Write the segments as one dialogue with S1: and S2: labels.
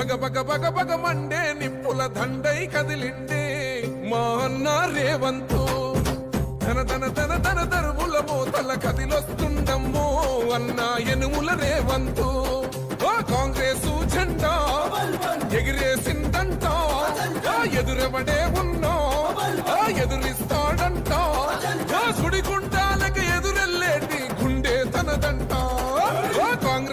S1: బగ బగ బగ బగ Monday నిప్పుల దండై కదిలిండే మా అన్న రేవంతు. తన తన తన తన తరువుల మూతల కదిలొస్తుండమ్మో అన్న ఎనుముల రేవంతు. ఓ కాంగ్రెస్ జెండా ఎగిరేసిందంట ఎదురెవడే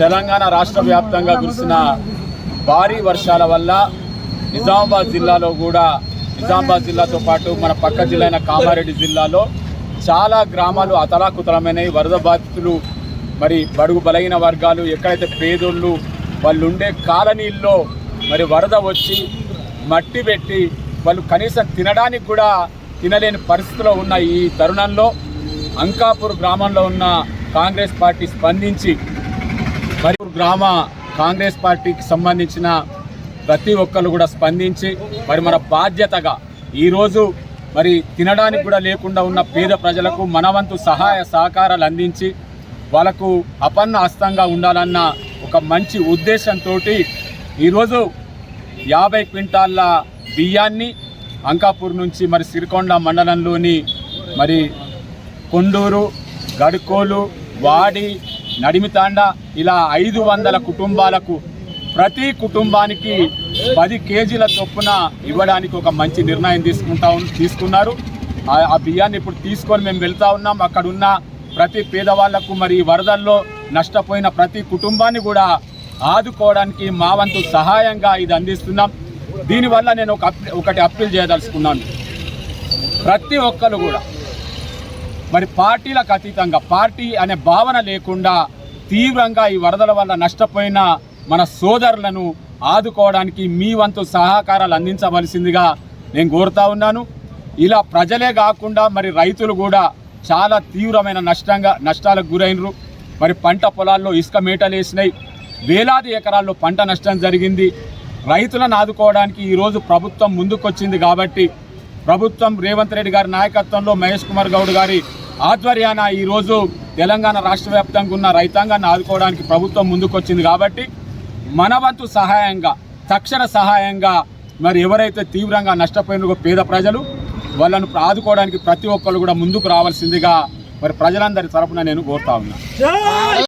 S2: తెలంగాణ రాష్ట్ర వ్యాప్తంగా కురిసిన భారీ వర్షాల వల్ల నిజామాబాద్ జిల్లాలో కూడా నిజామాబాద్ జిల్లాతో పాటు మన పక్క జిల్లా అయిన కామారెడ్డి జిల్లాలో చాలా గ్రామాలు అతలాకుతలమైనవి. వరద బాధితులు మరి బడుగు బలైన వర్గాలు ఎక్కడైతే పేదోళ్ళు వాళ్ళు ఉండే కాలనీల్లో మరి వరద వచ్చి మట్టి పెట్టి వాళ్ళు కనీసం తినడానికి కూడా తినలేని పరిస్థితిలో ఉన్న ఈ తరుణంలో అంకాపూర్ గ్రామంలో ఉన్న కాంగ్రెస్ పార్టీ స్పందించి మరి గ్రామ కాంగ్రెస్ పార్టీకి సంబంధించిన ప్రతి ఒక్కరు కూడా స్పందించి మరి మన బాధ్యతగా ఈరోజు మరి తినడానికి కూడా లేకుండా ఉన్న పేద ప్రజలకు మనవంతు సహాయ సహకారాలు అందించి వాళ్ళకు అపన్న హస్తంగా ఉండాలన్న ఒక మంచి ఉద్దేశంతో ఈరోజు యాభై క్వింటాళ్ళ బియ్యాన్ని అంకాపూర్ నుంచి మరి సిరికొండ మండలంలోని మరి కొండూరు గడుకోలు వాడి నడిమితాండ ఇలా ఐదు వందల కుటుంబాలకు ప్రతి కుటుంబానికి పది కేజీల చొప్పున ఇవ్వడానికి ఒక మంచి నిర్ణయం తీసుకుంటా తీసుకున్నారు. ఆ- బియ్యాన్ని ఇప్పుడు తీసుకొని మేము వెళ్తా ఉన్నాం. అక్కడ ఉన్న ప్రతి పేదవాళ్ళకు మరి ఈ వరదల్లో నష్టపోయిన ప్రతి కుటుంబాన్ని కూడా ఆదుకోవడానికి మా వంతు సహాయంగా ఇది అందిస్తున్నాం. దీనివల్ల నేను ఒక అప్- ఒకటి అప్పీల్ చేయదలుచుకున్నాను. ప్రతి ఒక్కరు కూడా మరి పార్టీలకు అతీతంగా పార్టీ అనే భావన లేకుండా తీవ్రంగా ఈ వరదల వల్ల నష్టపోయిన మన సోదరులను ఆదుకోవడానికి మీ వంతు సహకారాలు అందించవలసిందిగా నేను కోరుతా ఉన్నాను. ఇలా ప్రజలే కాకుండా మరి రైతులు కూడా చాలా తీవ్రమైన నష్టంగా నష్టాలకు గురైనరు. మరి పంట పొలాల్లో ఇసుక మేటలేసినాయి వేలాది ఎకరాల్లో పంట నష్టం జరిగింది. రైతులను ఆదుకోవడానికి ఈరోజు ప్రభుత్వం ముందుకొచ్చింది కాబట్టి ప్రభుత్వం రేవంత్ రెడ్డి గారి నాయకత్వంలో మహేష్ కుమార్ గౌడ్ గారి ఆధ్వర్యాన ఈరోజు తెలంగాణ రాష్ట్ర వ్యాప్తంగా ఉన్న రైతాంగాన్ని ఆదుకోవడానికి ప్రభుత్వం ముందుకొచ్చింది కాబట్టి మన వంతు సహాయంగా తక్షణ సహాయంగా మరి ఎవరైతే తీవ్రంగా నష్టపోయిన పేద ప్రజలు వాళ్ళను ఆదుకోవడానికి ప్రతి ఒక్కరు కూడా ముందుకు రావాల్సిందిగా మరి ప్రజలందరి తరఫున నేను కోరుతా ఉన్నా.